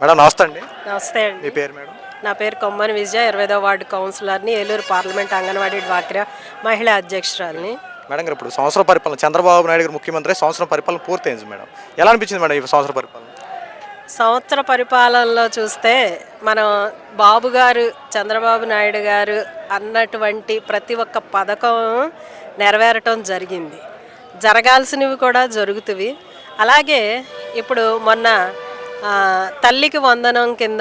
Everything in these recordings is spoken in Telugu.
మేడం నమస్తే అండి. నమస్తే మీ అండి పేరు మేడం? నా పేరు కొమ్మని విజయ ఇరవైదో వార్డు కౌన్సిలర్ని ఏలూరు పార్లమెంట్ అంగన్వాడీ డ్వాక్రా మహిళా అధ్యక్షురాలని. మేడం గారు ఇప్పుడు సంవత్సరం పరిపాలన చంద్రబాబు నాయుడు గారు ముఖ్యమంత్రి సంవత్సరం పరిపాలన పూర్తయింది మేడం. ఎలా అనిపించింది మేడం ఈ సంవత్సర పరిపాలన? సంవత్సర పరిపాలనలో చూస్తే మనం బాబు గారు చంద్రబాబు నాయుడు గారు అన్నటువంటి ప్రతి ఒక్క పథకం నెరవేరటం జరిగింది. జరగాల్సినవి కూడా జరుగుతువి. అలాగే ఇప్పుడు మొన్న తల్లికి వందనం కింద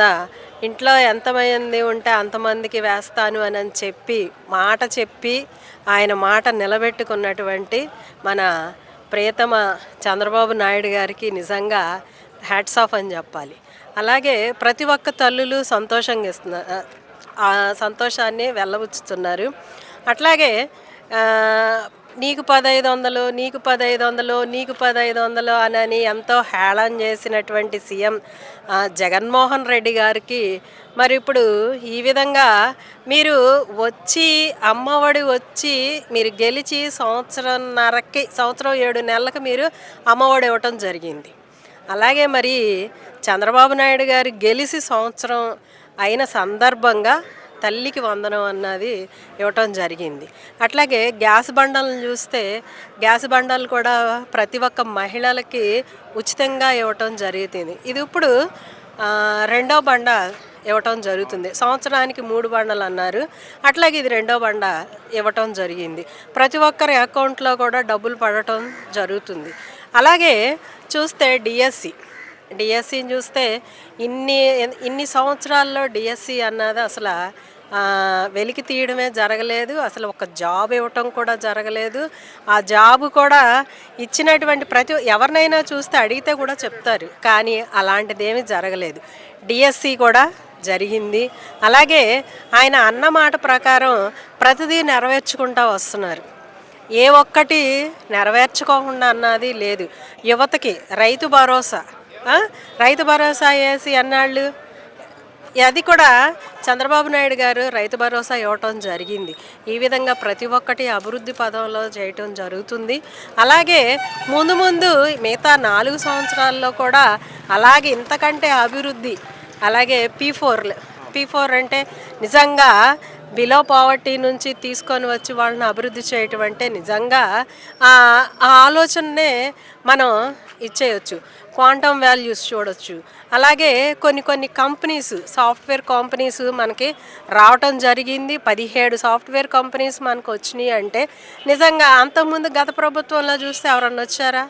ఇంట్లో ఎంతమంది ఉంటే అంతమందికి వేస్తాను అని అని చెప్పి మాట చెప్పి ఆయన మాట నిలబెట్టుకున్నటువంటి మన ప్రియతమ చంద్రబాబు నాయుడు గారికి నిజంగా హ్యాట్స్ ఆఫ్ అని చెప్పాలి. అలాగే ప్రతి ఒక్క తల్లులు సంతోషంగా ఇస్తున్నారు ఆ సంతోషాన్ని వెళ్ళబుచ్చుతున్నారు అట్లాగే నీకు పదహైదు వందలు నీకు పదహైదు వందలు నీకు పదహైదు వందలు అనని ఎంతో హేళన చేసినటువంటి సీఎం జగన్మోహన్ రెడ్డి గారికి. మరి ఇప్పుడు ఈ విధంగా మీరు వచ్చి అమ్మఒడి వచ్చి మీరు గెలిచి సంవత్సరంన్నరకి సంవత్సరం ఏడు నెలలకు మీరు అమ్మఒడి ఇవ్వటం జరిగింది. అలాగే మరి చంద్రబాబు నాయుడు గారు గెలిచి సంవత్సరం అయిన సందర్భంగా తల్లికి వందనం అన్నది ఇవ్వటం జరిగింది. అట్లాగే గ్యాస్ బండలను చూస్తే గ్యాస్ బండలు కూడా ప్రతి ఒక్క మహిళలకి ఉచితంగా ఇవ్వటం జరుగుతుంది. ఇది ఇప్పుడు రెండో బండ ఇవ్వటం జరుగుతుంది. సంవత్సరానికి మూడు బండలు అన్నారు. అట్లాగే ఇది రెండో బండ ఇవ్వటం జరిగింది. ప్రతి ఒక్కరి అకౌంట్లో కూడా డబ్బులు పడటం జరుగుతుంది. అలాగే చూస్తే డిఎస్సి. డిఎస్సిని చూస్తే ఇన్ని ఇన్ని సంవత్సరాల్లో డిఎస్సి అన్నది అసలు వెలికి తీయడమే జరగలేదు. అసలు ఒక జాబ్ ఇవ్వటం కూడా జరగలేదు. ఆ జాబ్ కూడా ఇచ్చినటువంటి ప్రతి ఎవరినైనా చూస్తే అడిగితే కూడా చెప్తారు. కానీ అలాంటిదేమీ జరగలేదు. డిఎస్సి కూడా జరిగింది. అలాగే ఆయన అన్న మాట ప్రకారం ప్రతిదీ నెరవేర్చుకుంటా వస్తున్నారు. ఏ ఒక్కటి నెరవేర్చుకోకుండా అన్నది లేదు. యువతకి రైతు భరోసా. రైతు భరోసా వేసి అన్నాళ్ళు అది కూడా చంద్రబాబు నాయుడు గారు రైతు భరోసా ఇవ్వటం జరిగింది. ఈ విధంగా ప్రతి ఒక్కటి అభివృద్ధి పదంలో చేయటం జరుగుతుంది. అలాగే ముందు ముందు మిగతా నాలుగు సంవత్సరాల్లో కూడా అలాగే ఇంతకంటే అభివృద్ధి అలాగే పీ ఫోర్ పీ ఫోర్ అంటే నిజంగా బిలో పావర్టీ నుంచి తీసుకొని వచ్చి వాళ్ళని అభివృద్ధి చేయటం అంటే నిజంగా ఆ ఆ ఆలోచననే మనం ఇచ్చేయచ్చు. క్వాంటమ్ వాల్యూస్ చూడొచ్చు. అలాగే కొన్ని కొన్ని కంపెనీస్ సాఫ్ట్వేర్ కంపెనీస్ మనకి రావటం జరిగింది. పదిహేడు సాఫ్ట్వేర్ కంపెనీస్ మనకు వచ్చినాయి అంటే నిజంగా అంతకుముందు గత ప్రభుత్వంలో చూస్తే ఎవరన్నా వచ్చారా?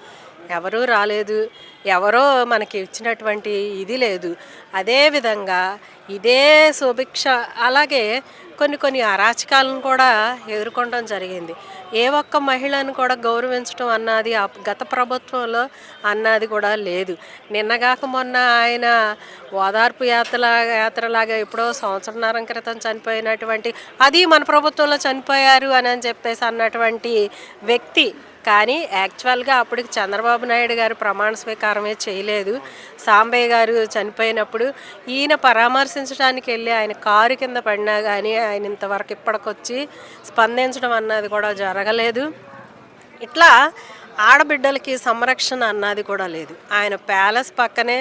ఎవరూ రాలేదు. ఎవరో మనకి ఇచ్చినటువంటి ఇది లేదు. అదేవిధంగా ఇదే సుభిక్ష అలాగే కొన్ని కొన్ని అరాచకాలను కూడా ఎదుర్కొనడం జరిగింది. ఏ ఒక్క మహిళను కూడా గౌరవించడం అన్నది గత ప్రభుత్వంలో అన్నది కూడా లేదు. నిన్నగాక మొన్న ఆయన ఓదార్పు యాత్ర యాత్రలాగా ఎప్పుడో సంవత్సరన్నర క్రితం చనిపోయినటువంటి అది మన ప్రభుత్వంలో చనిపోయారు అని అని చెప్పేసి అన్నటువంటి వ్యక్తి. కానీ యాక్చువల్గా అప్పటికి చంద్రబాబు నాయుడు గారు ప్రమాణ స్వీకారమే చేయలేదు. సాంబయ్య గారు చనిపోయినప్పుడు ఈయన పరామర్శించడానికి వెళ్ళి ఆయన కారు కింద పడినా కానీ ఆయన ఇంతవరకు ఇప్పటికొచ్చి స్పందించడం అన్నది కూడా జరగలేదు. ఇట్లా ఆడబిడ్డలకి సంరక్షణ అన్నది కూడా లేదు. ఆయన ప్యాలెస్ పక్కనే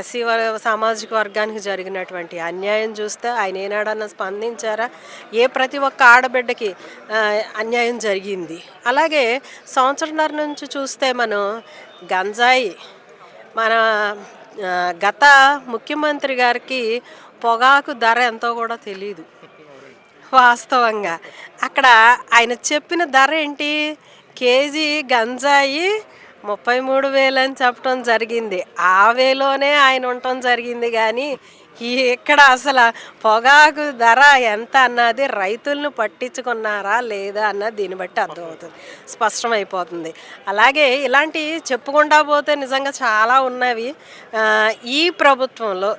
ఎస్సీ సామాజిక వర్గానికి జరిగినటువంటి అన్యాయం చూస్తే ఆయన ఏనాడన్నా స్పందించారా? ఏ ప్రతి ఒక్క ఆడబిడ్డకి అన్యాయం జరిగింది. అలాగే సంవత్సరంన్నర నుంచి చూస్తే మనం గంజాయి మన గత ముఖ్యమంత్రి గారికి పొగాకు ధర ఎంతో కూడా తెలియదు వాస్తవంగా. అక్కడ ఆయన చెప్పిన ధర ఏంటి? కేజీ గంజాయి ముప్పై మూడు వేలు అని చెప్పడం జరిగింది. ఆ వేలోనే ఆయన ఉండటం జరిగింది కానీ ఈ ఇక్కడ అసలు పొగాకు ధర ఎంత అన్నది రైతులను పట్టించుకున్నారా లేదా అన్నది దీన్ని బట్టి అర్థమవుతుంది. స్పష్టమైపోతుంది. అలాగే ఇలాంటి చెప్పుకుంటా పోతే నిజంగా చాలా ఉన్నవి. ఈ ప్రభుత్వంలో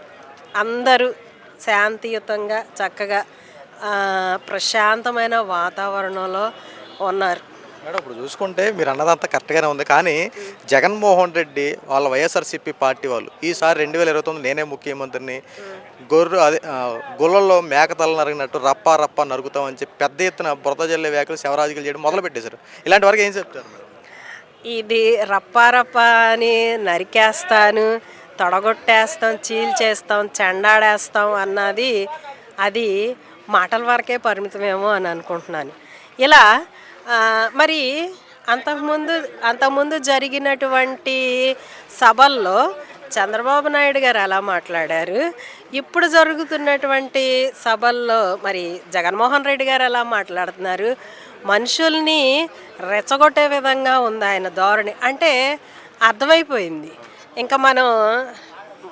అందరూ శాంతియుతంగా చక్కగా ప్రశాంతమైన వాతావరణంలో ఉన్నారు. మేడం ఇప్పుడు చూసుకుంటే మీరు అన్నదంతా కరెక్ట్గానే ఉంది. కానీ జగన్మోహన్ రెడ్డి వాళ్ళ వైఎస్ఆర్సీపీ పార్టీ వాళ్ళు ఈసారి రెండు వేల ఇరవై తొమ్మిది నేనే ముఖ్యమంత్రిని. గొర్రె అదే గుళ్ళల్లో మేకతలు నరిగినట్టు రప్ప రప్ప నరుగుతామని చెప్పి పెద్ద ఎత్తున బురద జల్లే వ్యాఖ్యలు శవరాజకీయాలు చేయడం మొదలు పెట్టేశారు ఇలాంటి వరకు ఏం చెప్తారు ఇది రప్పా రప్ప అని నరికేస్తాను తొడగొట్టేస్తాం చీల్చేస్తాం చెండాడేస్తాం అన్నది అది మాటల వరకే పరిమితమేమో అని అనుకుంటున్నాను. ఇలా మరి అంతకుముందు అంతకుముందు జరిగినటువంటి సభల్లో చంద్రబాబు నాయుడు గారు ఎలా మాట్లాడారు. ఇప్పుడు జరుగుతున్నటువంటి సభల్లో మరి జగన్మోహన్ రెడ్డి గారు ఎలా మాట్లాడుతున్నారు. మనుషుల్ని రెచ్చగొట్టే విధంగా ఉంది ఆయన ధోరణి. అంటే అర్థమైపోయింది. ఇంకా మనం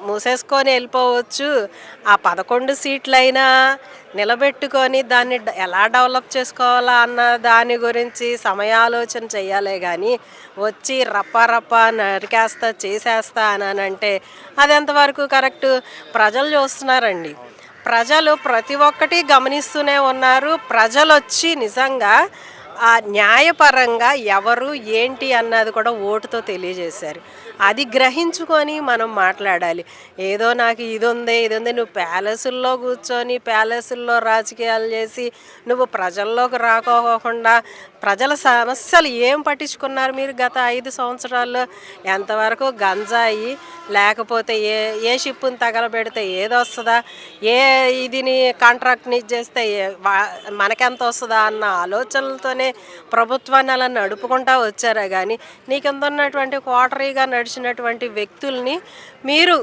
మూసేసుకొని వెళ్ళిపోవచ్చు. ఆ పదకొండు సీట్లైనా నిలబెట్టుకొని దాన్ని డ- ఎలా డెవలప్ చేసుకోవాలా అన్న దాని గురించి సమయాలోచన చేయాలే కానీ వచ్చి రప్ప రప్ప నరికేస్తా చేసేస్తా అని అంటే అది ఎంతవరకు కరెక్ట్? ప్రజలు చూస్తున్నారండి. ప్రజలు ప్రతి ఒక్కటి గమనిస్తూనే ఉన్నారు. ప్రజలు వచ్చి నిజంగా ఆ న్యాయపరంగా ఎవరు ఏంటి అన్నది కూడా ఓటుతో తెలియజేశారు. అది గ్రహించుకొని మనం మాట్లాడాలి. ఏదో నాకు ఇది ఉంది ఇది ఉంది నువ్వు ప్యాలెసుల్లో కూర్చొని ప్యాలెసుల్లో రాజకీయాలు చేసి నువ్వు ప్రజల్లోకి రాకోకుండా ప్రజల సమస్యలు ఏం పట్టించుకున్నారు మీరు గత ఐదు సంవత్సరాల్లో? ఎంతవరకు గంజాయి లేకపోతే ఏ ఏ షిప్పుని తగలబెడితే ఏది వస్తుందా ఏ ఇదిని కాంట్రాక్ట్ని ఇచ్చేస్తే మనకెంత వస్తుందా? అన్న ఆలోచనలతోనే ప్రభుత్వాన్ని అలా నడుపుకుంటా వచ్చారా కానీ నీకు ఉన్నటువంటి క్వాటరీగా నడిచినటువంటి వ్యక్తుల్ని మీరు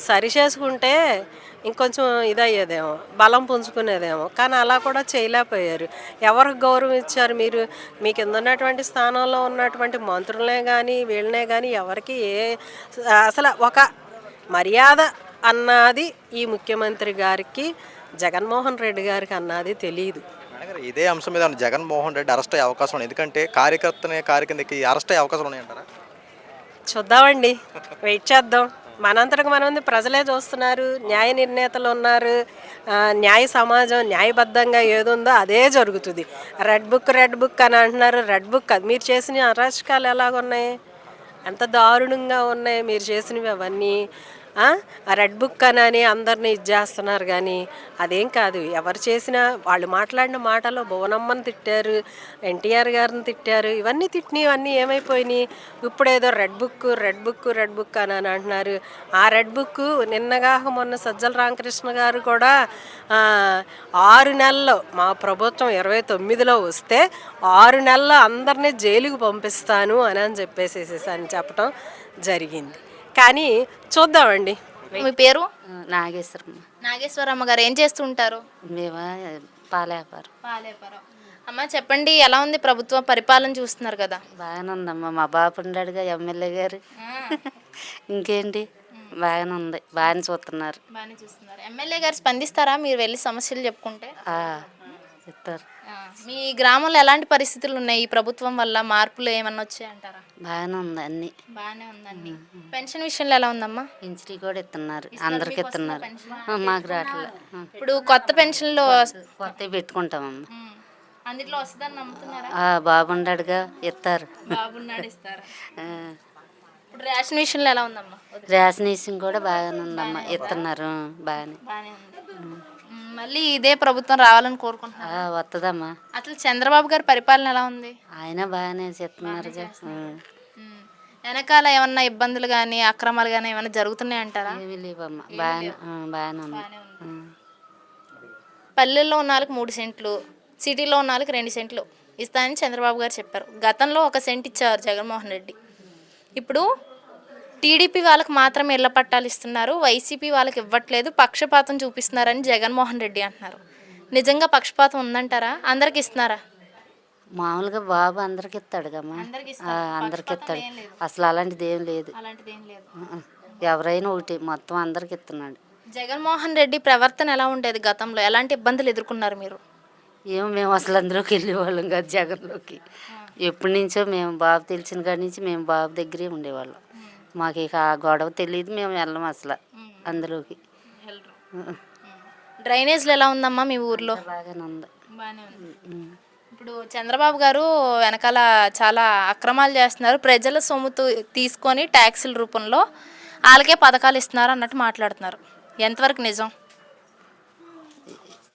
సరి చేసుకుంటే ఇంకొంచెం ఇదయ్యేదేమో బలం పుంజుకునేదేమో. కానీ అలా కూడా చేయలేకపోయారు. ఎవరికి గౌరవం ఇచ్చారు మీరు? మీ కింద ఉన్నటువంటి స్థానంలో ఉన్నటువంటి మంత్రులనే కానీ వీళ్ళనే కానీ ఎవరికి ఏ అసలు ఒక మర్యాద అన్నది ఈ ముఖ్యమంత్రి గారికి జగన్మోహన్ రెడ్డి గారికి అన్నది తెలియదు మేడం ఇదే అంశం మీద జగన్మోహన్ రెడ్డి అరెస్ట్ అయ్యే అవకాశం ఉంది. ఎందుకంటే కార్యకర్తనే కార్యకిందకి అరెస్ట్ అయ్యే అవకాశం ఉన్నాయంటారా? చూద్దామండి. వెయిట్ చేద్దాం. మనంతటికి మనం ప్రజలే చూస్తున్నారు. న్యాయ నిర్ణేతలు ఉన్నారు. న్యాయ సమాజం న్యాయబద్ధంగా ఏదుందో అదే జరుగుతుంది. రెడ్ బుక్ రెడ్ బుక్ అని అంటున్నారు. రెడ్ బుక్ అది మీరు చేసిన అరాచకాలు ఎలాగున్నాయి? ఎంత దారుణంగా ఉన్నాయి మీరు చేసినవి అవన్నీ? ఆ? రెడ్ బుక్ అని అని అందరినీ ఇచ్చేస్తున్నారు కానీ అదేం కాదు. ఎవరు చేసినా వాళ్ళు మాట్లాడిన మాటలో భువనమ్మని తిట్టారు ఎన్టీఆర్ గారిని తిట్టారు ఇవన్నీ తిట్టినవి అన్నీ ఏమైపోయినాయి? ఇప్పుడేదో red book red book red book అని అని అంటున్నారు. ఆ రెడ్ బుక్ నిన్నగా మొన్న సజ్జల రామకృష్ణ గారు కూడా ఆరు నెలల్లో మా ప్రభుత్వం ఇరవై తొమ్మిదిలో వస్తే ఆరు నెలల్లో అందరినీ జైలుకు పంపిస్తాను అని అని చెప్పేసేసేసి అని చెప్పడం జరిగింది. కానీ చూద్దామండి. మీ పేరు? నాగేశ్వరమ్మ. నాగేశ్వరమ్మ గారు ఏం చేస్తుంటారు? మేము పాల వ్యాపారం పాలేపరం. అమ్మ చెప్పండి ఎలా ఉంది ప్రభుత్వ పరిపాలన చూస్తున్నారు కదా? బాగానే ఉందమ్మా మా బాబు ఉన్నాడుగా ఎమ్మెల్యే గారు. ఇంకేంటి? బాగానే ఉంది బాగానే చూస్తున్నారు. బాగానే చూస్తున్నారు. ఎమ్మెల్యే గారు స్పందిస్తారా మీరు వెళ్ళి సమస్యలు చెప్పుకుంటే? ఆ, చెప్తారు మీ గ్రామంలో ఎలాంటి పరిస్థితులు ఉన్నాయి? ఈ ప్రభుత్వం వల్ల మార్పులు ఏమన్నా వచ్చాయంటారా బాగానే ఉంది అన్ని. బాగానే ఉందండి పెన్షన్ విషయంలో ఎలా ఉందమ్మా? పింఛరీ కూడా ఇస్తున్నారు. అందరికి ఇస్తున్నారు. మాకు రావట్లే. ఆ. ఇప్పుడు కొత్త పెన్షన్లో కొత్తవి పెట్టుకుంటామమ్మా. అందులో వస్తుందని నమ్ముతున్నారా? ఉన్నాడుగా ఇస్తారు. బాబున్నాడు ఇస్తారా? రేషన్ విషయంలో ఎలా ఉందమ్మా? రేషన్ ఇసం కూడా బాగానే ఉందమ్మా. ఇస్తున్నారు. బాగానే. బాగానే ఉంది. మళ్ళీ ఇదే ప్రభుత్వం రావాలని కోరుకుంటున్నాను ఆ, వస్తుందమ్మా అసలు చంద్రబాబు గారి పరిపాలన ఎలా ఉంది? ఆయన బాగానే. ఉమ్. వెనకాల ఏమన్నా ఇబ్బందులు కానీ అక్రమాలు కానీ ఏమైనా జరుగుతున్నాయి అంటారా? ఏమీ లేవమ్మా. బాగానే ఆ, బాగానే ఉంది. ఆ. పల్లెల్లో ఉన్న వాళ్ళకి మూడు సెంట్లు సిటీలో ఉన్న వాళ్ళకి రెండు సెంట్లు ఇస్తానని చంద్రబాబు గారు చెప్పారు. గతంలో ఒక సెంట్ ఇచ్చారు జగన్మోహన్ రెడ్డి. ఇప్పుడు టీడీపీ వాళ్ళకి మాత్రమే ఇళ్ళ పట్టాలు ఇస్తున్నారు. వైసీపీ వాళ్ళకి ఇవ్వట్లేదు. పక్షపాతం చూపిస్తున్నారని జగన్మోహన్ రెడ్డి అంటున్నారు. నిజంగా పక్షపాతం ఉందంటారా? అందరికి ఇస్తున్నారా? మామూలుగా బాబు అందరికి ఇస్తాడుగమ్మా. అందరికి ఇస్తాడు. అసలు అలాంటిది ఏం లేదు. ఏం ఎవరైనా ఒకటి మొత్తం అందరికి ఇస్తున్నాడు. జగన్మోహన్ రెడ్డి ప్రవర్తన ఎలా ఉండేది గతంలో? ఎలాంటి ఇబ్బందులు ఎదుర్కొన్నారు మీరు? ఏమో మేము అసలు అందులోకి వెళ్ళేవాళ్ళం కాదు జగన్లోకి. ఎప్పటి నుంచో మేము బాబు తెలిసిన కాడి నుంచి మేము బాబు దగ్గరే ఉండేవాళ్ళం. మాకు ఇక ఆ గొడవ తెలియదు మేము వెళ్ళం అసలు అందులోకి. డ్రైనేజ్లు ఎలా ఉందమ్మా మీ ఊర్లో? బాగానే ఉంది. బాగానే ఉంది. ఉమ్. ఇప్పుడు చంద్రబాబు గారు వెనకాల చాలా అక్రమాలు చేస్తున్నారు. ప్రజల సొమ్ము తీసుకొని ట్యాక్సుల రూపంలో వాళ్ళకే పథకాలు ఇస్తున్నారు అన్నట్టు మాట్లాడుతున్నారు. ఎంతవరకు నిజం?